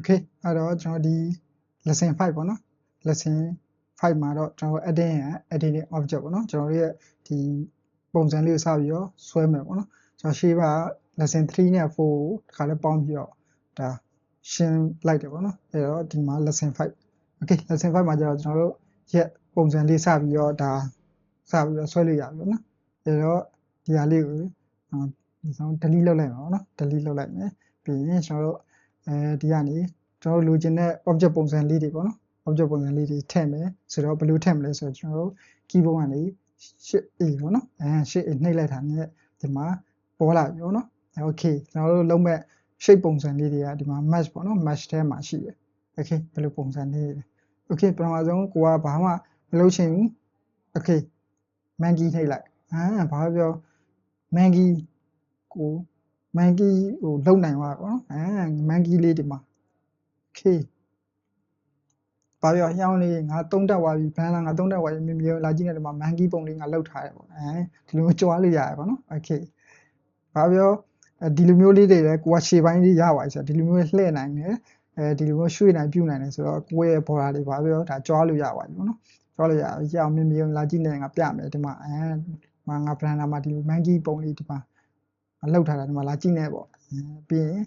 okay အဲ့တော့ကျွန်တော်ဒီ lesson 5ပေါ့နော် lesson 5မှာတော့ကျွန်တော် adding and editing object ပေါ့နော်ကျွန်တော်တို့ရဲ့ဒီပုံစံလေးကိုစပြီးတော့ဆွဲမယ်ပေါ့နော်ကျွန်တော်ရှေ့က lesson 3နဲ့4ကိုတစ်ခါလေးပေါင်းပြီးတော့ဒါရှင်းလိုက်တယ်ပေါ့နော်အဲ့တော့ဒီမှာ lesson 5 okay lesson 5မှာကျတော့ကျွန်တော်တို့ရဲ့ပုံစံလေးစပြီးတော့ဒါစပြီးတော့ဆွဲလို့ရပြီပေါ့နော်အဲ့တော့ဒီဟာလေးကိုဒီဆောင် delete လုပ်လိုက်ပါပေါ့နော် delete လုပ်လိုက်မယ်ပြီးရင်ကျွန်တော်တို့ အဲဒီကနေကျွန်တော်တို့လိုချင်တဲ့ object ပုံစံလေးတွေပေါ့နော် object ပုံစံလေးတွေထည့်မယ်ဆိုတော့ဘယ်လိုထည့်မလဲဆိုတော့ကျွန်တော်တို့ keyboard ကနေ shift a ပေါ့နော်အဲ shift a နှိပ်လိုက်တာနဲ့ဒီမှာပေါ်လာပြီပေါ့နော် okay ကျွန်တော်တို့လုံးမဲ့ shape ပုံစံလေးတွေကဒီမှာ mesh ပေါ့နော် mesh ထဲမှာရှိတယ် okay ဘယ်လိုပုံစံလေးလဲ okay ပထမဆုံးကိုကဘာမှမလုပ်ချင်ဘူး okay monkey နှိပ်လိုက်အာဘာပြော monkey ကို monkey ဟိုလုံနိုင်သွားပေါ့နော်အာ monkey လေးဒီမှာ okay ဘာပြောဟျောင်းလေးငါသုံးတက်သွားပြီဘန်းလာငါသုံးတက်သွားပြီမြင်မြင်လာကြည့်နေတယ်မှာ monkey ပုံလေးငါလောက်ထားတယ်ပေါ့အဲဒီလိုမျိုးကြွားလို့ရတယ်ပေါ့နော် okay ဘာပြောဒီလိုမျိုးလေးတွေလည်းကိုကရှေ့ပိုင်းလေးရပါပြီဆိုတော့ဒီလိုမျိုးလှည့်နိုင်တယ်အဲဒီလိုမျိုးရွှေ့နိုင်ပြုတ်နိုင်တယ်ဆိုတော့ကိုယ့်ရဲ့ border လေးဘာပြောဒါကြွားလို့ရပါပြီပေါ့နော်ကြွားလို့ရရအောင်မြင်မြင်လာကြည့်နေငါပြမယ်ဒီမှာအဲငါ blender မှာဒီလို monkey ပုံလေးဒီမှာ လောက်ထားတာဒီမှာလာကြည့်နေပေါ့ပြီးရင်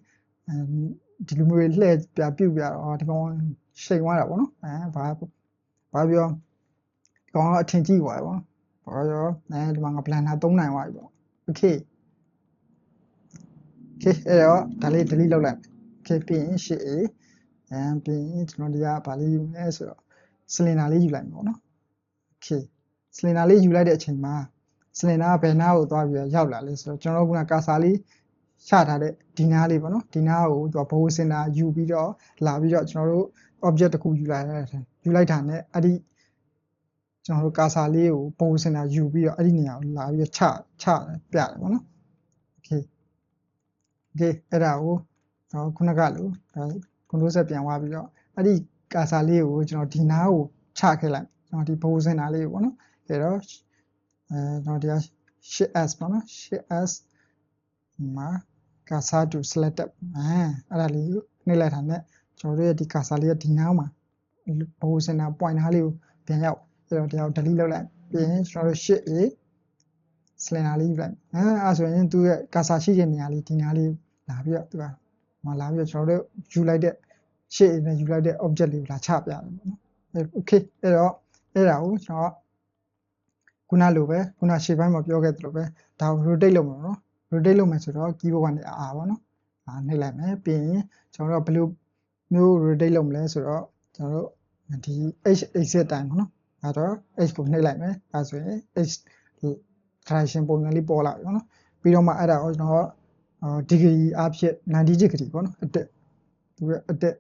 ဒီလိုမျိုးလှည့်ပြပြုတ်ပြတော့ဒီကောင်ရှိန်သွားတာပေါ့နော်အဲဘာဘာပြောဒီကောင်ကအထင်ကြီးသွားတယ်ပေါ့ဘာပြောအဲဒီမှာငါ blender သုံးနိုင်သွားပြီပေါ့ okay okay အဲ့တော့ဒါလေး delete လုပ်လိုက် okay ပြီးရင် shift a အဲပြီးရင်ကျွန်တော်ဒီကဘာလေးယူမလဲဆိုတော့ cylinder လေးယူလိုက်မယ်ပေါ့နော် okay cylinder လေးယူလိုက်တဲ့အချိန်မှာ cylinder ကဘယ်နားကိုသွားပြီးရောက်လာလဲဆိုတော့ကျွန်တော်တို့ကကာဆာလေးချထားတဲ့ဒီနားလေးပေါ့နော်ဒီနားကိုသူကဘိုးစင်တာယူပြီးတော့လာပြီးတော့ကျွန်တော်တို့ object တစ်ခုယူလိုက်တဲ့ယူလိုက်တာနဲ့အဲ့ဒီကျွန်တော်တို့ကာဆာလေးကိုဘိုးစင်တာယူပြီးတော့အဲ့ဒီနေရာကိုလာပြီးတော့ချချပြတယ်ပေါ့နော် okay okay အဲ့ဒါကိုကျွန်တော်ခုနကလိုဒါ control set ပြန်သွားပြီးတော့အဲ့ဒီကာဆာလေးကိုကျွန်တော်ဒီနားကိုချခဲ့လိုက်ကျွန်တော်ဒီဘိုးစင်တာလေးကိုပေါ့နော်အဲ့တော့ အဲကျွန်တော်ဒီက shift s ပေါ့နော် shift s မှာ cursor to selected အဲအဲ့ဒါလေးကိုနှိပ်လိုက်တာနဲ့ကျွန်တော်တို့ရဲ့ဒီ cursor လေးကဒီနားမှာဘိုးစင်တာ point နားလေးကိုပြန်ရောက်အဲ့တော့တရား delete လုပ်လိုက်ပြီးရင်ကျွန်တော်တို့ shift a cylinder လေးယူလိုက်အဲအဲ့ဆိုရင်သူ့ရဲ့ cursor ရှိတဲ့နေရာလေးဒီနားလေးလာပြီးတော့သူကမလာပြီးတော့ကျွန်တော်တို့ယူလိုက်တဲ့ shape နဲ့ယူလိုက်တဲ့ object လေးကိုလာချပြတယ်ပေါ့နော်အဲ okay အဲ့တော့အဲ့ဒါကိုကျွန်တော် ခုနလိုပဲခုနရှေ့ပိုင်းမှာပြောခဲ့သလိုပဲဒါကို rotate လုပ်မှာနော် rotate လုပ်မယ်ဆိုတော့ keyboard ကနေ R ပေါ့နော်အာနှိပ်လိုက်မယ်ပြီးရင်ကျွန်တော်တို့ဘယ်လိုမျိုး rotate လုပ်မလဲဆိုတော့ကျွန်တော်တို့ဒီ h exit time ပေါ့နော်အဲတော့ h ကိုနှိပ်လိုက်မယ်အဲဆိုရင် h direction ပုံစံလေးပေါ်လာပြီပေါ့နော်ပြီးတော့မှအဲ့ဒါကိုကျွန်တော်ဒီဂရီအဖြစ်90ဒီဂရီပေါ့နော်အတက်သူရဲ့အတက်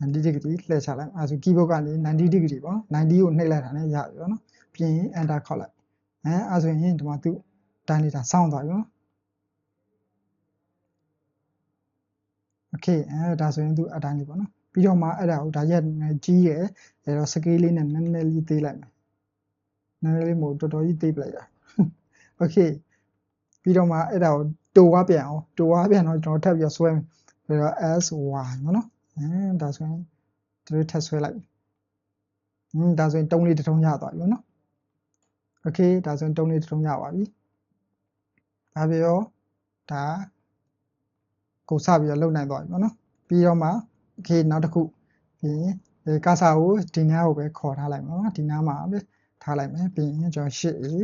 90ဒီဂရီလှည့်ချလိုက်အဲဆို keyboard ကနေ90ဒီဂရီပေါ့နော်90ကိုနှိပ်လိုက်တာနဲ့ရပြီပေါ့နော်ပြီးရင် enter ခေါက်လိုက် အဲအဲဆိုရင်ဒီမှာသူတိုင်းနေတာစောင်းသွားပြီနော် okay အဲဒါဆိုရင်သူအတိုင်းလေးပေါ့နော်ပြီးတော့မှအဲ့ဒါကိုဒါရက်ကြီးရယ်အဲတော့ scale လေးနဲ့နည်းနည်းလေးသေးလိုက်မယ်နည်းနည်းလေးမို့တော်တော်ကြီးသေးပလိုက်ရ okay ပြီးတော့မှအဲ့ဒါကိုတိုဝါပြန်အောင်တိုဝါပြန်တော့ကျွန်တော်ထပ်ပြီးဆွဲမယ်ဆိုတော့ s y နော်နော်အဲဒါဆိုရင်တို့ထပ်ဆွဲလိုက်ဟင်းဒါဆိုရင်တုံးလေးတစ်ထုံးရသွားပြီနော် okay ဒါဆိုရင်တုံးလေးတစ်ထုံးရပါပြီဒါပြောဒါကိုစပြီးတော့လုံနိုင်သွားပြီပေါ့နော်ပြီးတော့မှ okay နောက်တစ်ခုပြီးရင်ကာဆာကိုဒီနားကိုပဲခေါ်ထားလိုက်မှာနော်ဒီနားမှာပဲထားလိုက်မယ်ပြီးရင်ကျွန်တော် shift a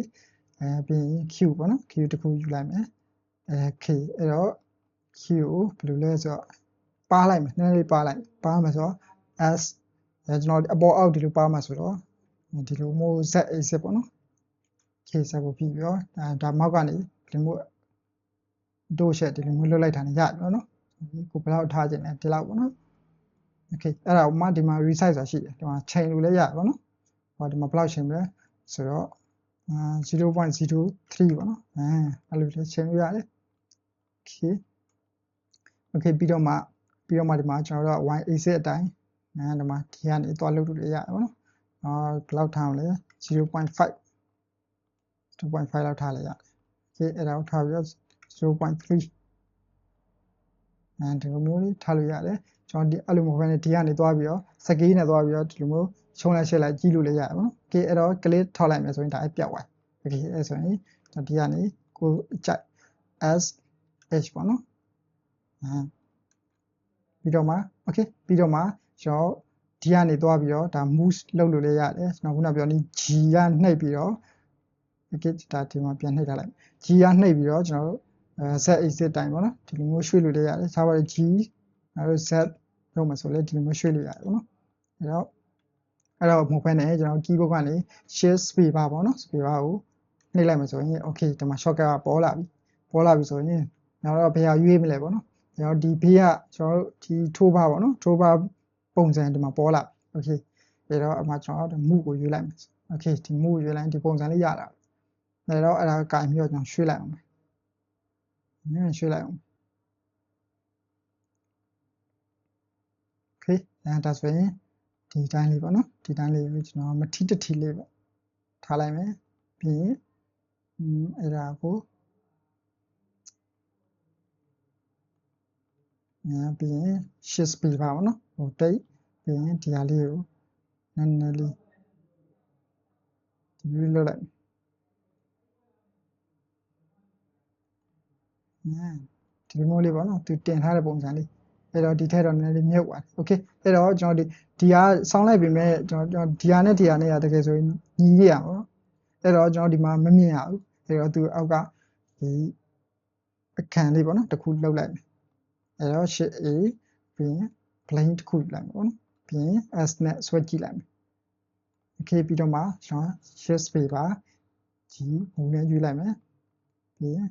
အဲပြီးရင် q ပေါ့နော် q တစ်ခုယူလိုက်မယ်အဲ k အဲ့တော့ q ကိုဘယ်လိုလဲဆိုတော့ပါလိုက်မယ်နည်းနည်းလေးပါလိုက်ပါမယ်ဆိုတော့ s အဲကျွန်တော်အပေါ်အောက်ဒီလိုပါမှာဆိုတော့ဒီလိုမျိုး z a ပေါ့နော် ခေဆက်ဖို့ပြီးပြီးတော့ဒါမောက်ကနေဒီမျိုးတို့ချက်ဒီလိုမျိုးလွတ်လိုက်တာနဲ့ရတယ်ပေါ့နော်ကိုဘယ်လောက်ထားခြင်းလဲဒီလောက်ပေါ့နော် okay အဲ့ဒါဥမာဒီမှာ resize ဆိုတာရှိတယ်ဒီမှာချိန်လို့လည်းရပါတော့ဟောဒီမှာဘယ်လောက်ချိန်မလဲဆိုတော့0.03ပေါ့နော်အဲအဲ့လိုလည်းချိန်လို့ရတယ် okay okay ပြီးတော့မှပြီးတော့မှဒီမှာကျွန်တော်တို့က y80 အတိုင်းအဲဒီမှာဒီကနေသွားလုပ်လို့လည်းရတယ်ပေါ့နော်အော်ဘယ်လောက်ထားမလဲ0.5 2.5လောက်ထားလိုက်ရတယ် okay အဲ့ဒါကိုထားပြီးတော့0.3အဲဒီလိုမျိုးလေးထားလို့ရတယ်ကျွန်တော်ဒီအဲ့လိုမဟုတ်ဘဲနဲ့ဒီကနေသွားပြီးတော့စကေးနဲ့သွားပြီးတော့ဒီလိုမျိုးရှုံးလိုက်ရှက်လိုက်ကြီးလို့လည်းရတယ်ပေါ့နော်။ Okay အဲ့တော့ click ထောက်လိုက်မယ်ဆိုရင်ဒါအပြတ်သွား။ Okay အဲ့ဆိုရင်ကျွန်တော်ဒီကနေကိုအကြိုက် s h ပေါ့နော်။အာပြီးတော့မှ okay ပြီးတော့မှကျွန်တော်ဒီကနေသွားပြီးတော့ဒါ move လုပ်လို့လည်းရတယ်ကျွန်တော်ခုနပြောနေ G ကနှိပ်ပြီးတော့ package data ဒီမှာပြန်နှိပ်ထားလိုက် G ကနှိပ်ပြီးတော့ကျွန်တော်တို့အဲ set exit တိုင်းပေါ့နော်ဒီလိုမျိုးရွှေ့လို့လည်းရတယ် server G ကျွန်တော်တို့ set လုပ်မှာဆိုလည်းဒီလိုမျိုးရွှေ့လို့ရတယ်ပေါ့နော်အဲ့တော့အဲ့တော့ mobile နဲ့ကျွန်တော် keyboard ကနေ shift spacebar ပေါ့နော် spacebar ကိုနှိပ်လိုက်မှာဆိုရင် okay ဒီမှာ shortcut ကပေါ်လာပြီပေါ်လာပြီဆိုရင်နောက်တော့ဘယ်ဟာရွေးမလဲပေါ့နော်ကျွန်တော်ဒီဘေးကကျွန်တော်တို့ဒီ toolbar ပေါ့နော် toolbar ပုံစံဒီမှာပေါ်လာ okay ပြီးတော့အမှကျွန်တော်တို့ move ကိုရွေးလိုက်မယ် okay ဒီ move ကိုရွေးလိုက်ဒီပုံစံလေးရတာ ဒါတော့အဲ့ဒါကင်ပြီးတော့ကျွန်တော်ရွှေ့လိုက်အောင်နည်းရွှေ့လိုက်အောင်โอเคအဲဒါဆိုရင်ဒီတိုင်းလေးပေါ့နော်ဒီတိုင်းလေးကိုကျွန်တော်မထီတထီလေးပေါ့ထားလိုက်မယ်ပြီးရင်အဲ့ဒါကိုညာပြီးရင် shift speed ပါပေါ့နော်ဟိုတိတ်ပြီးရင်ဒီဟာလေးကိုနည်းနည်းလေးဒီလိုလုပ်လိုက် ဒီလိုမျိုးလေးပေါ့နော်သူတင်ထားတဲ့ပုံစံလေးအဲ့တော့ဒီထက်တော့နည်းနည်းလေးမြုပ်သွားတယ်โอเคအဲ့တော့ကျွန်တော်ဒီဒီဟာဆောင်းလိုက်ပြီမဲ့ကျွန်တော်ဒီဟာနဲ့ဒီဟာနဲ့ရတကယ်ဆိုရင်ညီရအောင်ပေါ့အဲ့တော့ကျွန်တော်ဒီမှာမမြင်ရဘူးအဲ့တော့သူအောက်ကဒီအခန်းလေးပေါ့နော်တစ်ခုလောက်လိုက်မယ်အဲ့တော့ shift A ပြီးရင် plane တစ်ခုလိုက်မယ်ပေါ့နော်ပြီးရင် S နဲ့ switch ကြည့်လိုက်မယ် okay ပြီးတော့မှကျွန်တော် shift space ပါ G မူနဲ့ယူလိုက်မယ်ပြီးရင်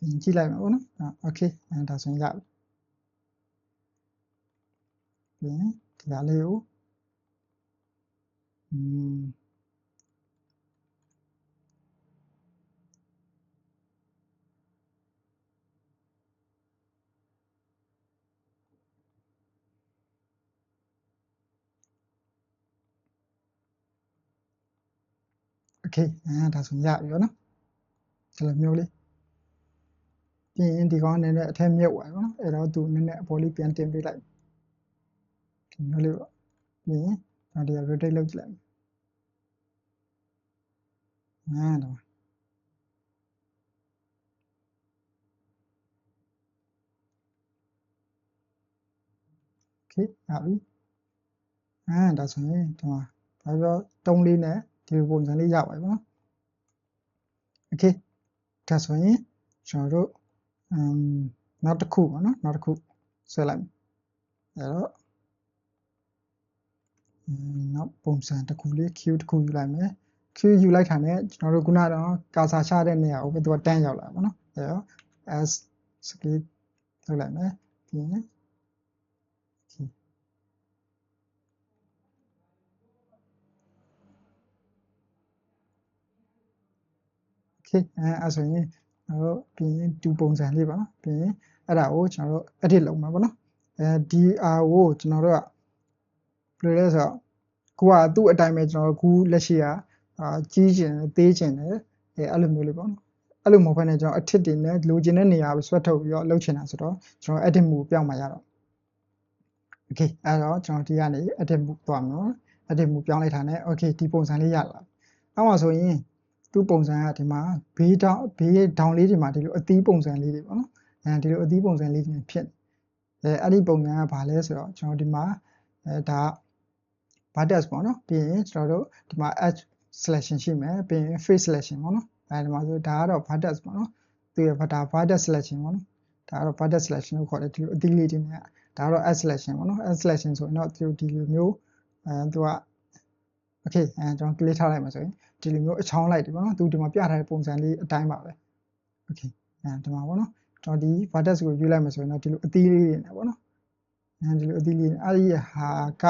ပြီးကြည့်လိုက်မယ်ပေါ့နော် okay အဲဒါဆိုရင်ရပြီပြီးရင်ဒီဟာလေးကိုอืม okay အဲဒါဆိုရ ပြီပေါ့နော်ဒီလိုမျိုးလေးပြီးရင်ဒီကောင်နည်းနည်းအထက်မြုပ်သွားပေါ့နော်အဲ့တော့သူနည်းနည်းအပေါ်လေးပြန်တင်ပေးလိုက်ဒီမျိုးလေးပေါ့ပြီးရင်ဒါဒီ rotate လုပ်ကြည့်လိုက်အဲတော့ okay ရပြီအဲဒါဆိုရင်ဒီမှာဘာပြောတုံးလေးနဲ့ဒီလိုပုံစံလေးရပါတယ်ပေါ့နော်โอเคဒါဆိုရင်ကျွန်တော်တို့ အမ်နောက်တစ်ခုပေါ့နော်နောက်တစ်ခုဆွဲလိုက်အဲ့တော့နောက်ပုံစံတစ်ခုလေး Q တစ်ခုယူလိုက်မယ် Q ယူလိုက်တာနဲ့ကျွန်တော်တို့ခုနတော့ကာစာချတဲ့နေရာကိုပဲသူကတန်းရောက်လာပါတော့အဲ့တော့ S scale လုပ်လိုက်မယ်ပြီးရင် okay အဲအဲ့ဆိုရင် ကျွန်တော်တို့ပြီးရင်2ပုံစံလေးပါပြီးရင်အဲ့ဒါကိုကျွန်တော်တို့ edit လုပ်မှာပေါ့နော်အဲဒီ R ကိုကျွန်တော်တို့ကဘယ်လိုလဲဆိုတော့ကိုကသူ့အတိုင်းပဲကျွန်တော်တို့ခုလက်ရှိကအာကြီးကျင်သေးကျင်တယ်အဲအဲ့လိုမျိုးလေးပေါ့နော်အဲ့လိုမဟုတ်ဘဲနဲ့ကျွန်တော်အထစ်တွေနဲ့လိုချင်တဲ့နေရာကိုဆွဲထုတ်ပြီးတော့လုပ်ချင်တာဆိုတော့ကျွန်တော် edit move ပြောင်းมาရတော့ okay အဲ့တော့ကျွန်တော်ဒီကနေ edit move သွားမှာနော် edit move ပြောင်းလိုက်တာနဲ့ okay ဒီပုံစံလေးရလာအောက်မှာဆိုရင် သူ့ပုံစံကဒီမှာဘေးတောင်ဘေးဒေါင်လေးတွေမှာဒီလိုအသီးပုံစံလေးတွေပေါ့နော်အဲဒီလိုအသီးပုံစံလေးတွေဖြစ်အဲအဲ့ဒီပုံစံကဘာလဲဆိုတော့ကျွန်တော်ဒီမှာအဲဒါ vertex ပေါ့နော်ပြီးရင်ကျွန်တော်တို့ဒီမှာ edge selection ရှိမယ်ပြီးရင် face selection ပေါ့နော်အဲဒီမှာဆိုဒါကတော့ vertex ပေါ့နော်သူရဒါ vertex selection ပေါ့နော်ဒါကတော့ vertex selection လို့ခေါ်တယ်ဒီလိုအသီးလေးတွေနဲ့ဒါကတော့ edge selection ပေါ့နော် edge selection ဆိုရင်တော့ဒီဒီလိုမျိုးအဲသူက okay အဲကျွန်တော် click ထားလိုက်မှာဆိုရင် ဒီလိုမျိုးအချောင်းလိုက်တယ်ပေါ့နော်သူဒီမှာပြထားတဲ့ပုံစံလေးအတိုင်းပါပဲ okay အဲဒီမှာပေါ့နော်ကျွန်တော်ဒီ vertex ကိုယူလိုက်မှာဆိုရင်တော့ဒီလိုအသီးလေးတွေနဲ့ပေါ့နော်အဲဒီလိုအသီးလေးအဲ့ဒီဟာက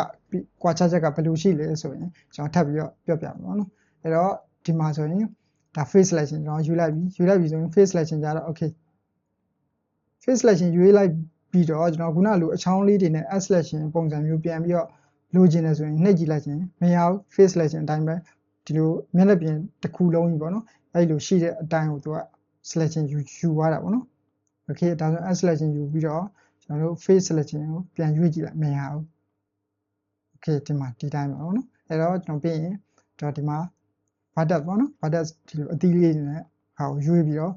ကွာခြားချက်ကဘယ်လိုရှိလဲဆိုရင်ကျွန်တော်ထပ်ပြီးတော့ပြောပြပါမယ်နော်အဲ့တော့ဒီမှာဆိုရင်ဒါ face selection ကျွန်တော်ယူလိုက်ပြီယူလိုက်ပြီဆိုရင် face selection ကြတော့ okay face selection ယူလိုက်ပြီးတော့ကျွန်တော်ခုနလိုအချောင်းလေးတွေနဲ့ s selection ပုံစံမျိုးပြန်ပြီးတော့လိုချင်တယ်ဆိုရင်နှိပ်ကြည့်လိုက်ခြင်းမရဘူး face selection အတိုင်းပဲ ဒီလိုမျက်နှာပြင်တစ်ခုလုံးကြီးပေါ့နော်အဲ့လိုရှိတဲ့အတိုင်းကိုသူက selection ယူယူသွားတာပေါ့နော် okay ဒါဆို S selection ယူပြီးတော့ကျွန်တော်တို့ face selection ကိုပြန်ရွေးကြည့်လိုက်မရဘူး okay ဒီမှာဒီတိုင်းပါဘောနော်အဲ့တော့ကျွန်တော်ပြီးရင်တော့ဒီမှာ vertex ပေါ့နော် vertex ဒီလိုအသီးလေးတွေနဲ့ဟာကိုရွေးပြီးတော့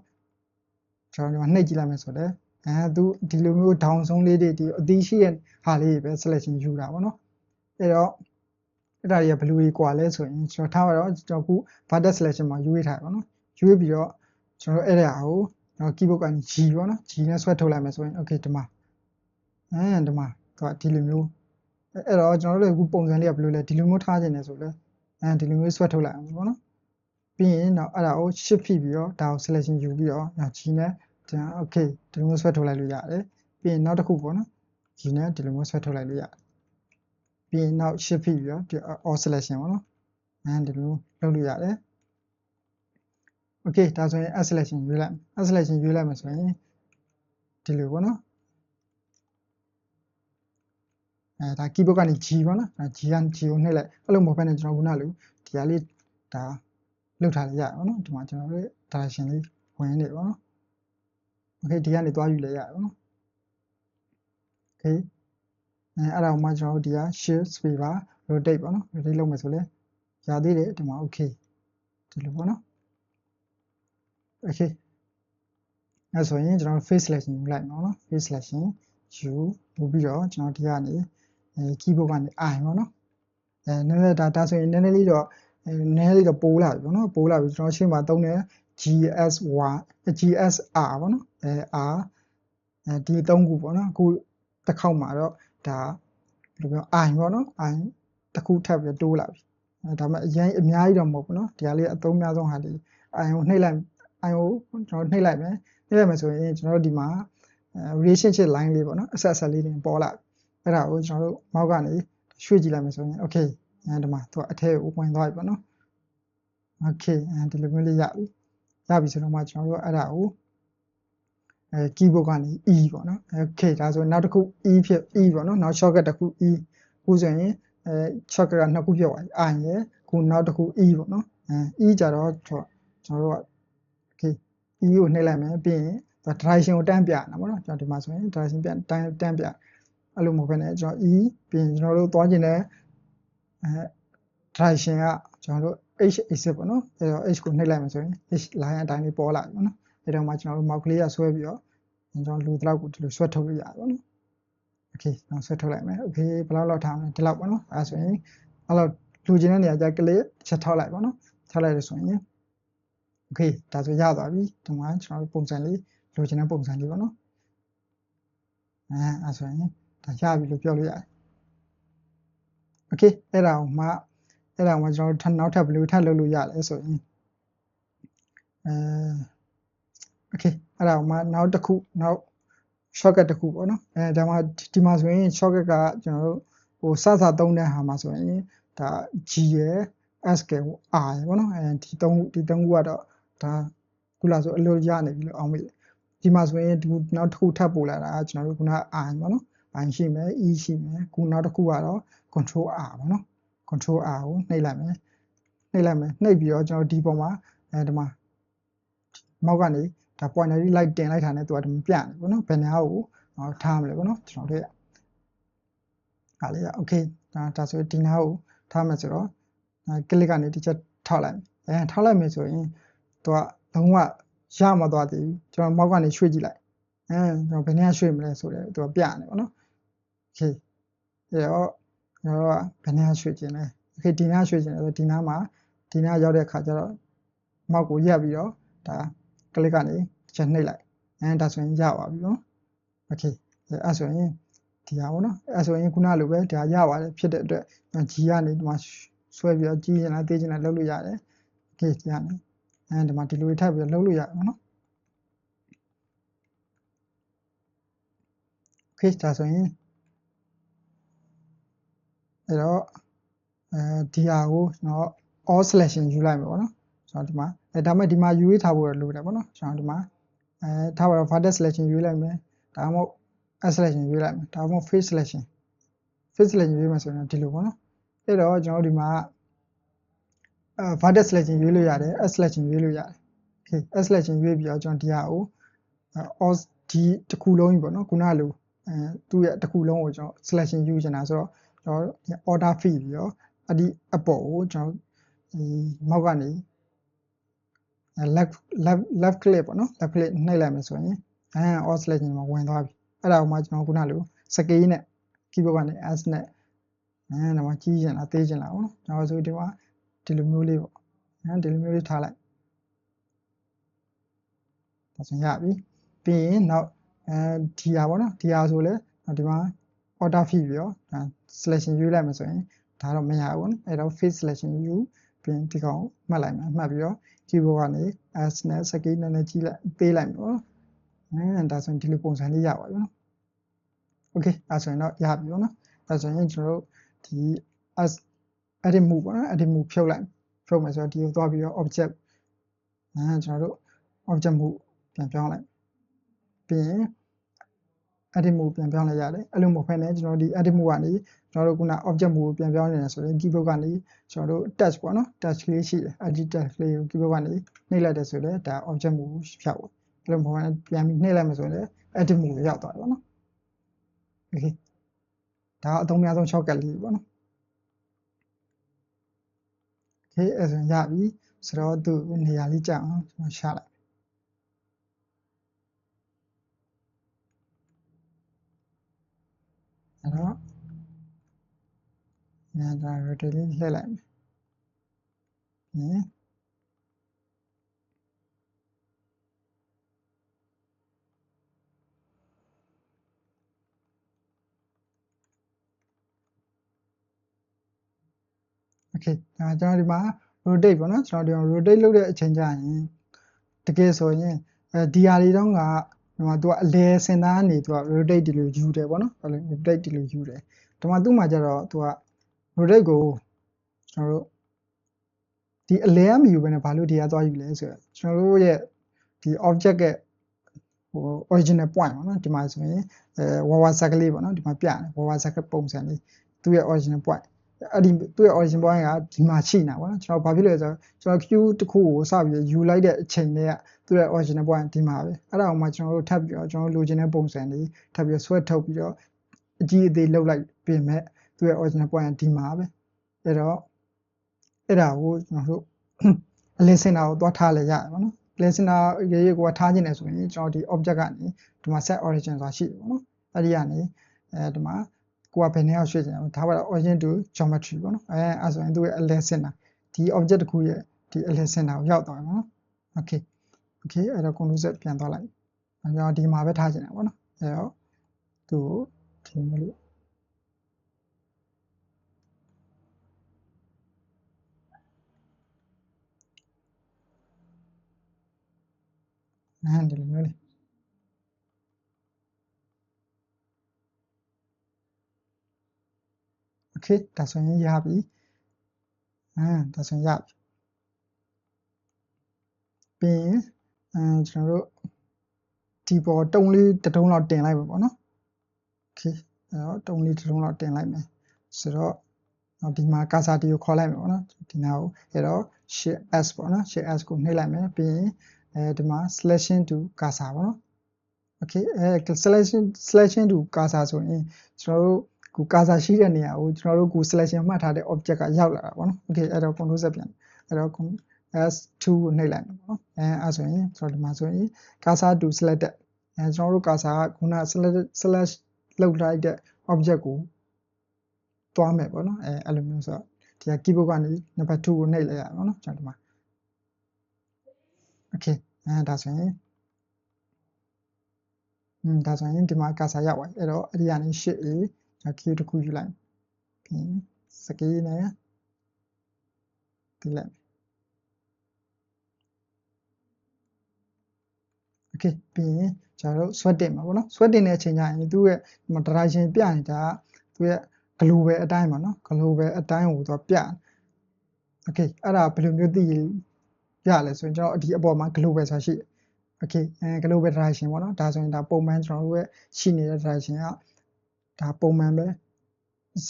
ကျွန်တော်ဒီမှာနှိပ်ကြည့်လိုက်မယ်ဆိုတော့အဲသူဒီလိုမျိုး down ဆုံးလေးတွေဒီအသီးရှိတဲ့ဟာလေးတွေပဲ selection ယူတာပေါ့နော်အဲ့တော့ အဲ့ဒါတွေကဘယ်လိုကြီးกว่าလဲဆိုရင်ကျွန်တော်ထားပါတော့ကျွန်တော်ခု vertex selection မှာရွေးထားပါတော့ရွေးပြီးတော့ကျွန်တော်အဲ့ဒါကိုကျွန်တော် keyboard ကနေ G ပေါ့နော် G နဲ့ဆွဲထုတ်လိုက်မယ်ဆိုရင် okay ဒီမှာအဲဒီမှာသူကဒီလိုမျိုးအဲ့တော့ကျွန်တော်တို့အခုပုံစံလေးကဘယ်လိုလဲဒီလိုမျိုးထားခြင်းလဲဆိုလဲအဲဒီလိုမျိုးဆွဲထုတ်လိုက်အောင်ပေါ့နော်ပြီးရင်တော့အဲ့ဒါကို shift ဖိပြီးတော့ဒါကို selection ယူပြီးတော့နောက် G နဲ့ဒါ okay ဒီလိုမျိုးဆွဲထုတ်လိုက်လို့ရတယ်ပြီးရင်နောက်တစ်ခုပေါ့နော် G နဲ့ဒီလိုမျိုးဆွဲထုတ်လိုက်လို့ရတယ် ပြီးရင်နောက် shift ဖိပြီးတော့ဒီ all selection ပေါ့နော်အဲဒီလိုလုပ်လို့ရတယ် okay ဒါဆိုရင် s selection ရွေးလိုက် s selection ရွေးလိုက်မယ်ဆိုရင်ဒီလိုပေါ့နော်အဲဒါ keyboard ကနေ G ပေါ့နော်အဲ G က G ကိုနှိပ်လိုက်အဲ့လိုမဟုတ်ဘဲနဲ့ကျွန်တော်ခုနလိုဒီဟာလေးဒါလှုပ်ထားလိုက်ရအောင်နော်ဒီမှာကျွန်တော်တို့ direction လေးဝင်နေပေါ့နော် okay ဒီကနေသွားယူလိုက်ရအောင်နော် okay အဲအဲ့ဒါကိုမှကျွန်တော်တို့ဒီက shift space bar rotate ပေါ့နော် rotate လုပ်မယ်ဆိုလဲရသေးတယ်ဒီမှာ okay ဒီလိုပေါ့နော် okay အဲဆိုရင်ကျွန်တော် face selection ယူလိုက်နော် face selection ယူပို့ပြီးတော့ကျွန်တော်ဒီကနေအဲ keyboard ကနေ i ပေါ့နော်အဲနည်းနည်းဒါဒါဆိုရင်နည်းနည်းလေးတော့အဲနည်းနည်းလေးတော့ပိုးလာပြီပေါ့နော်ပိုးလာပြီကျွန်တော်ရှင်းမှာသုံးတယ် GS1 GSR ပေါ့နော်အဲ R အဲဒီသုံးခုပေါ့နော်အခုတစ်ခေါက်မှာတော့ ဒါဘယ်လိုပြော i ပေါ့နော် i တစ်ခုထပ်ပြီးတိုးလာပြီအဲဒါမှအရင်အများကြီးတော့မဟုတ်ဘူးနော်ဒီဟာလေးအသုံးများဆုံးဟာလေး i ကိုနှိပ်လိုက် i ကိုကျွန်တော်နှိပ်လိုက်မယ်နှိပ်လိုက်မယ်ဆိုရင်ကျွန်တော်တို့ဒီမှာ relationship line လေးပေါ့နော်အဆက်အဆက်လေးတွေပေါ်လာအဲ့ဒါကိုကျွန်တော်တို့မောက်ကနေရွှေ့ကြည့်လိုက်မယ်ဆိုရင် okay အဲဒီမှာသူအထက်ကိုဝင်သွားပြီပေါ့နော် okay အဲဒီလိုမျိုးလေးရပြီရပြီဆိုတော့မှကျွန်တော်တို့အဲ့ဒါကို အဲ keyboard ကနေ e ပေါ့နော် okay ဒါဆိုနောက်တစ်ခု e ဖြစ် e ပေါ့နော်နောက် shortcut တစ်ခု e ခုဆိုရင်အဲ shortcut ကနှစ်ခုဖြစ်သွားပြီ i ရယ်ခုနောက်တစ်ခု e ပေါ့နော်အဲ e ကြတော့ကျွန်တော်တို့က okay e ကိုနှိပ်လိုက်မယ်ပြီးရင် direction ကိုတန်းပြတာပေါ့နော်ကျွန်တော်ဒီမှာဆိုရင် direction ပြန်တန်းတန်းပြအဲ့လိုမဟုတ်ဘဲနဲ့ကျွန်တော် e ပြီးရင်ကျွန်တော်တို့သွားကျင်တဲ့အဲ direction ကကျွန်တော်တို့ h axis ပေါ့နော်အဲ့တော့ h ကိုနှိပ်လိုက်မယ်ဆိုရင် h line အတိုင်းလေးပေါ်လာပြီပေါ့နော် အဲ့တော့မှကျွန်တော်တို့ mouse ကလေးကဆွဲပြီးတော့ကျွန်တော်လူတလောက်ကိုဒီလိုဆွဲထုတ်လို့ရတယ်ပေါ့နော် okay ကျွန်တော်ဆွဲထုတ်လိုက်မယ် okay ဘယ်လောက်လောက်ထားမလဲဒီလောက်ပေါ့နော်အဲဆိုရင်အဲ့လောက်လူကျင်တဲ့နေရာကျကလေးချက်ထောက်လိုက်ပေါ့နော်ထောက်လိုက်ရဆိုရင် okay ဒါဆိုရသွားပြီဒီမှာကျွန်တော်ပုံစံလေးလိုချင်တဲ့ပုံစံလေးပေါ့နော်အဲအဲဆိုရင်ဒါရပြီလို့ပြောလို့ရတယ် okay အဲ့ဒါကိုမှအဲ့ဒါကိုကျွန်တော်ထပ်နောက်ထပ်ဘယ်လိုထပ်လုပ်လို့ရလဲဆိုရင်အဲ okay အဲ့ဒါကိုမှနောက်တစ်ခုနောက် shortcut တစ်ခုပေါ့နော်အဲဒါမှဒီမှာဆိုရင် shortcut ကကျွန်တော်တို့ဟိုစစသုံးတဲ့ဟာမှာဆိုရင်ဒါ G ရယ် S က R ရယ်ပေါ့နော်အဲဒီသုံးဒီသုံးခုကတော့ဒါခုလာဆိုအလိုရနေပြီလို့အောင်မိတယ်ဒီမှာဆိုရင်ဒီနောက်တစ်ခုထပ်ပို့လာတာကျွန်တော်တို့ခုန I ပေါ့နော် I ရှိမယ် E ရှိမယ်ခုနောက်တစ်ခုကတော့ control R ပေါ့နော် control R ကိုနှိပ်လိုက်မယ်နှိပ်လိုက်မယ်နှိပ်ပြီးတော့ကျွန်တော်ဒီပုံမှာအဲဒီမှာမောက်ကနေ ဒါ pointer လေး light တင်လိုက်တာနဲ့သူကဒီပြနေပေါ့နော်ဘယ်နေရာကိုထားမလဲပေါ့နော်ကျွန်တော်တို့ရဟာလေးရ okay ဒါဒါဆိုဒီနားကိုထားမယ်ဆိုတော့ click ကနေဒီချက်ထောက်လိုက်အဲထောက်လိုက်မယ်ဆိုရင်သူကလုံးဝရမသွားသေးဘူးကျွန်တော်မောက်ကနေရွှေ့ကြည့်လိုက်အဲကျွန်တော်ဘယ်နေရာရွှေ့မလဲဆိုတော့သူကပြနေပေါ့နော် okay အဲ့တော့ကျွန်တော်ကဘယ်နေရာရွှေ့ခြင်းလဲ okay ဒီနားရွှေ့ခြင်းလဲဆိုဒီနားမှာဒီနားရောက်တဲ့အခါကျတော့မောက်ကိုရက်ပြီးတော့ဒါ ကလစ်ကနေချက်နှိပ်လိုက်အဲဒါဆိုရင်ရပါပြီနော် okay အဲ့ဆိုရင်ဒီဟာပေါ့နော်အဲ့ဆိုရင်ခုနလိုပဲဒါရပါတယ်ဖြစ်တဲ့အတွက်ဂျီကနေဒီမှာဆွဲပြီးတော့ကြီးရင်လားတေးချင်လားလုပ်လို့ရတယ် okay ဒီကနေအဲဒီမှာဒီလိုထပ်ပြီးလုပ်လို့ရတယ်ပေါ့နော် okay ဒါဆိုရင်အဲ့တော့အဲဒီဟာကိုကျွန်တော် all selection ယူလိုက်မယ်ပေါ့နော်ကျွန်တော်ဒီမှာ အဲဒါမဲ့ဒီမှာယူရေးထားဖို့လိုတယ်ပေါ့နော်ကျွန်တော်ဒီမှာအဲထားပါတော့ vertex selection ယူလိုက်မယ်ဒါမှမဟုတ် s selection ယူလိုက်မယ်ဒါမှမဟုတ် face selection face selection ယူမယ်ဆိုရင်ဒီလိုပေါ့နော်အဲ့တော့ကျွန်တော်ဒီမှာအဲ vertex selection ရွေးလို့ရတယ် s selection ရွေးလို့ရတယ် okay s selection ရွေးပြီးတော့ကျွန်တော်ဒီဟာကို all ဒီတစ်ခုလုံးကြီးပေါ့နော်ခုနကလိုအဲသူ့ရဲ့တစ်ခုလုံးကိုကျွန်တော် selection ယူချင်တာဆိုတော့ကျွန်တော် order feed ပြီးတော့အဲ့ဒီအပေါ်ကိုကျွန်တော်ဒီမောက်ကနေ left left left click ပေါ့နော် left click နှိပ်လိုက်မယ်ဆိုရင်အဲ all selection မှာဝင်သွားပြီအဲ့ဒါကိုမှကျွန်တော်ခုနလို scale နဲ့ keyboard ကနေ s နဲ့အဲတော့မှကြီးကျင်လားသေးကျင်လားပေါ့နော်ကျွန်တော်ဆိုဒီမှာဒီလိုမျိုးလေးပေါ့အဲဒီလိုမျိုးလေးထားလိုက်ဒါဆိုရပြီပြီးရင်နောက်အဲဒီဟာပေါ့နော်ဒီဟာဆိုလဲဒီမှာ order feed ပြီးတော့ selection ယူလိုက်မယ်ဆိုရင်ဒါတော့မရဘူးနော်အဲ့တော့ face selection ယူပြီးရင်ဒီကောင်မှတ်လိုက်မယ်မှတ်ပြီးတော့ keyboard ကနေ s နဲ့ scale နဲ့နဲ့ကြီးလိုက်ပေးလိုက်မယ်ပေါ့နော်အဲဒါဆိုရင်ဒီလိုပုံစံလေးရပါပြီနော် okay အဲဆိုရင်တော့ရပြီပေါ့နော်အဲဆိုရင်ကျွန်တော်တို့ဒီ as edit move ပေါ့နော် edit move ဖြုတ်လိုက်ဖြုတ်မယ်ဆိုတော့ဒီကိုသွားပြီးတော့ object အဲကျွန်တော်တို့ object move ပြန်ပြောင်းလိုက်ပြီးရင် edit move ပြန်ပြောင်းလိုက်ရတယ်အဲ့လိုမဟုတ်ဘဲနဲ့ကျွန်တော်ဒီ edit move ကနေကျွန်တော်တို့ခုန object move ကိုပြန်ပြောင်းနေတယ်ဆိုရင် keyboard ကနေကျွန်တော်တို့ touch ပေါ့နော် touch လေးရှိတယ် edit touch လေးကို keyboard ကနေနှိပ်လိုက်တယ်ဆိုရင်ဒါ object move ဖြောက်တယ်အဲ့လိုမဟုတ်ဘဲနဲ့ပြန်ပြီးနှိပ်လိုက်မယ်ဆိုရင် edit move ရောက်သွားတယ်ပေါ့နော် okay ဒါအသုံးများဆုံး shortcut လေးပေါ့နော် okay အဲ့ဆိုရင်ရပြီဆိုတော့သူနေရာလေးကြာအောင်ကျွန်တော်ရှာလိုက်အဲ့တော့ ညာဒါ rotate လေးလှည့်လိုက်မယ် okay ဒါကျွန်တော်ဒီမှာ rotate ပေါ့နော်ကျွန်တော်ဒီမှာ rotate လုပ်တဲ့အချိန်ကျရင်တကယ်ဆိုရင်အဲဒီဟာတွေတော့ကဒီမှာသူကအလဲစင်သားကနေသူက rotate ဒီလိုယူတယ်ပေါ့နော် rotate ဒီလိုယူတယ်ဒီမှာသူ့မှာကျတော့သူက rotate ကိုကျွန်တော်တို့ဒီအလဲမယူဘဲနဲ့ဘာလို့ဒီကသွားယူလဲဆိုတော့ကျွန်တော်တို့ရဲ့ဒီ object ရဲ့ဟို original point ပေါ့နော်ဒီမှာဆိုရင်အဲဝါဝါဆက်ကလေးပေါ့နော်ဒီမှာပြတယ်ဝါဝါဆက်ကပုံစံလေးသူ့ရဲ့ original point အဲ့ဒီသူ့ရဲ့ origin point ကဒီမှာရှိနေတာပေါ့နော်ကျွန်တော်ဘာဖြစ်လဲဆိုတော့ကျွန်တော် queue တစ်ခုကိုစပြီးယူလိုက်တဲ့အချိန်တည်းကသူ့ရဲ့ original point ဒီမှာပဲအဲ့ဒါအောင်မှကျွန်တော်တို့ထပ်ပြီးတော့ကျွန်တော်တို့လိုချင်တဲ့ပုံစံလေးထပ်ပြီး sweat ထုတ်ပြီးတော့အကြီးအသေးလှုပ်လိုက်ပြင်မဲ့ သူ့ရဲ့ original point ကဒီမှာပဲအဲ့တော့အဲ့ဒါကိုကျွန်တော်တို့အလင်းစင်တာကိုသွားထားလဲရတယ်ပေါ့နော်လင်းစင်တာရေရေကိုထားခြင်းလဲဆိုရင်ကျွန်တော်ဒီ object ကနေဒီမှာ set origin ဆိုတာရှိတယ်ပေါ့နော်အဲ့ဒီကနေအဲဒီမှာကိုကဘယ်နေရာရွှေ့ချင်လဲဒါပါတော့ origin to geometry ပေါ့နော်အဲအဲဆိုရင်သူ့ရဲ့အလဲစင်တာဒီ object တစ်ခုရဲ့ဒီအလဲစင်တာကိုရောက်သွားတယ်ပေါ့နော် okay okay အဲ့တော့ conclusion ပြန်သွားလိုက်အဲတော့ဒီမှာပဲထားချင်တယ်ပေါ့နော်အဲတော့သူ့ကိုဒီလို အဲဒီလိုမျိုးလေး okay ဒါဆိုရင်ရပြီအဲဒါဆိုရင်ရပြီပြီးရင်အဲကျွန်တော်တို့ဒီပေါ်တုံးလေးတစ်တုံးလောက်တင်လိုက်ပါပေါ့နော် okay အဲတော့တုံးလေးတစ်တုံးလောက်တင်လိုက်မယ်ဆိုတော့ဒီမှာကာစာတီကိုခေါ်လိုက်မယ်ပေါ့နော်ဒီနာကိုအဲတော့ shift s ပေါ့နော် shift s ကိုနှိပ်လိုက်မယ်ပြီးရင် အဲဒီမှာ selection to ကာစာပေါ့နော် okay အဲ selection selection to ကာစာဆိုရင်ကျွန်တော်တို့ကိုကာစာရှိတဲ့နေရာကိုကျွန်တော်တို့ကို selection မှတ်ထားတဲ့ object ကရောက်လာတာပေါ့နော် okay အဲ့တော့ control z ပြန်အဲ့တော့ s2 ကိုနှိပ်လိုက်မယ်ပေါ့နော်အဲအဲ့ဆိုရင်ကျွန်တော်ဒီမှာဆိုရင် cursor to selected အဲကျွန်တော်တို့ cursor ကခုန select select လောက်လိုက်တဲ့ object ကိုတွားမယ်ပေါ့နော်အဲအဲ့လိုမျိုးဆိုတော့ဒီက keyboard ကနေ number 2ကိုနှိပ်လိုက်ရအောင်နော်ကျွန်တော်ဒီမှာ okay အဲဒါဆိုရင်อืมဒါဆိုရင်ဒီမှာ cursor ရောက်သွားပြီအဲ့တော့အဲ့ဒီကနေ shift a ဒါ key တစ်ခုယူလိုက်ပြီးစကေးနဲ့ပြီးလိုက် okay ပြီးရင်ကျွန်တော်တို့ sweat တင်မှာပေါ့နော် sweat တင်တဲ့အချိန်ကျရင်သူ့ရဲ့ direction ပြနေတာကသူ့ရဲ့ global အတိုင်းပါနော် global အတိုင်းကိုသူပြ okay အဲ့ဒါဘယ်လိုမျိုးသိ ရလဲဆိုရင်ကျွန်တော်ဒီအပေါ်မှာ global ဆိုတာရှိတယ် okay အဲ global direction ပေါ့နော်ဒါဆိုရင်ဒါပုံမှန်ကျွန်တော်တို့ရဲ့ရှိနေတဲ့ direction ကဒါပုံမှန်ပဲ z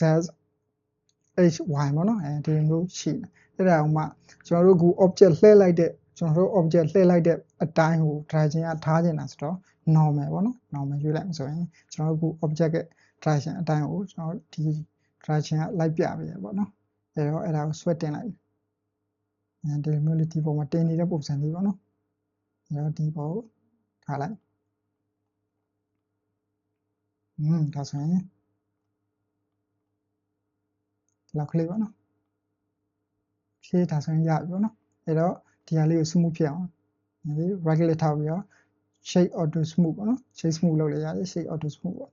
h y ပေါ့နော်အဲဒီလိုမျိုးရှိတယ်အဲ့ဒါအောင်မှကျွန်တော်တို့က object လှည့်လိုက်တဲ့ကျွန်တော်တို့ object လှည့်လိုက်တဲ့အတိုင်းကို direction ကထားချင်တာဆိုတော့ normal ပေါ့နော် normal ရွေးလိုက်မှာဆိုရင်ကျွန်တော်တို့အခု object ရဲ့ direction အတိုင်းကိုကျွန်တော်တို့ဒီ direction ကလိုက်ပြပေးရပေါ့နော်အဲတော့အဲ့ဒါကို swap တင်လိုက်အဲ ဒီလိုမျိုးလေးဒီပုံမှာတင်နေတဲ့ပုံစံလေးပေါ့နော်အဲတော့ဒီပုံကိုထားလိုက်อืมဒါဆိုရင်ဒီလောက်ကလေးပေါ့နော်ဖြည့်ဒါဆိုရင်ရပြီပေါ့နော်အဲတော့ဒီဟာလေးကို smooth ဖြစ်အောင်ဒီ right click ထောက်ပြီးတော့ shade auto smooth ပေါ့နော် shade smooth လုပ်လိုက်ရတယ် shade auto smooth ပေါ့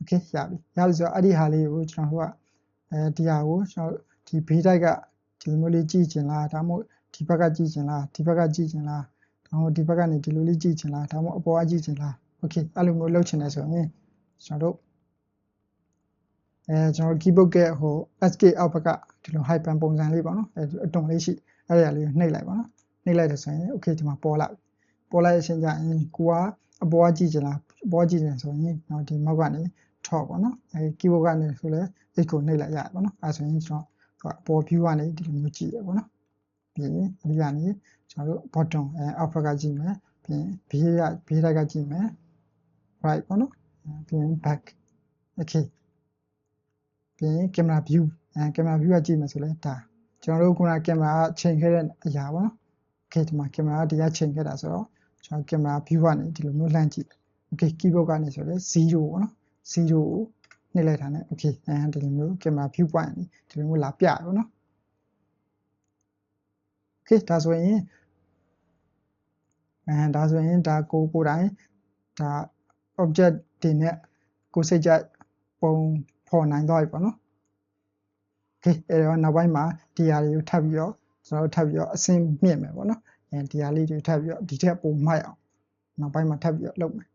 okay ရပြီရပြီဆိုတော့အဲ့ဒီဟာလေးကိုကျွန်တော်တို့ကအဲဒီဟာကိုကျွန်တော်ဒီ B type က ဒီလိုမျိုးလေးကြည့်ချင်လားဒါမှမဟုတ်ဒီဘက်ကကြည့်ချင်လားဒီဘက်ကကြည့်ချင်လားဒါမှမဟုတ်ဒီဘက်ကနေဒီလိုလေးကြည့်ချင်လားဒါမှမဟုတ်အပေါ်ကကြည့်ချင်လား okay အဲ့လိုမျိုးလုပ်ချင်တယ်ဆိုရင်ကျွန်တော်တို့အဲကျွန်တော် keyboard ကဟို escape အောက်ဘက်ကဒီလို hyphen ပုံစံလေးပေါ့နော်အဲအတုံလေးရှိအဲ့ဒီဟာလေးကိုနှိပ်လိုက်ပါနော်နှိပ်လိုက်တယ်ဆိုရင် okay ဒီမှာပေါ်လာပေါ်လာတဲ့အချိန်ကျရင်ကိုကအပေါ်ကကြည့်ချင်လားအပေါ်ကြည့်ချင်ဆိုရင်တော့ဒီမောက်ကနေထော့ပေါ့နော်အဲ keyboard ကနေဆိုလဲ x ကိုနှိပ်လိုက်ရပါတော့အဲဆိုရင်ကျွန်တော်အ ပေါ် view ကနေဒီလိုမျိုးကြည့်ရပါတော့ပြီးရင်ဒီကနေကျွန်တော်တို့ bottom အဲအောက်ဘက်ကကြည့်မယ်ပြီးရင်ဘေးကဘေးတိုက်ကကြည့်မယ် right ပေါ့နော်ပြီးရင် back okay ပြီးရင် camera view အဲ camera view ကကြည့်မယ်ဆိုလဲဒါကျွန်တော်တို့ခုနကင်မရာချိန်ခဲ့တဲ့အရာပေါ့နော် okay ဒီမှာကင်မရာဒီကချိန်ခဲ့တာဆိုတော့ကျွန်တော်ကင်မရာ view ကနေဒီလိုမျိုးလှမ်းကြည့် okay keyboard ကနေဆိုလဲ0ပေါ့နော်0ကို နှိပ်လိုက်တာနဲ့ okay အဲဒီလိုမျိုးကင်မရာ view point ဒီလိုမျိုးလာပြရပါတော့ okay ဒါဆိုရင်အဲဒါဆိုရင်ဒါကိုကိုတိုင်းဒါ object တွေနဲ့ကိုစိတ်ကြပုံဖော်နိုင်သွားပြီပေါ့နော် okay အဲတော့နောက်ပိုင်းမှာဒီဟာတွေကိုထပ်ပြီးတော့ကျွန်တော်တို့ထပ်ပြီးတော့အဆင့်မြင့်မယ်ပေါ့နော်အဲဒီဟာလေးတွေထပ်ပြီးတော့ဒီထက်ပိုမိုက်အောင်နောက်ပိုင်းမှာထပ်ပြီးတော့လုပ်မယ်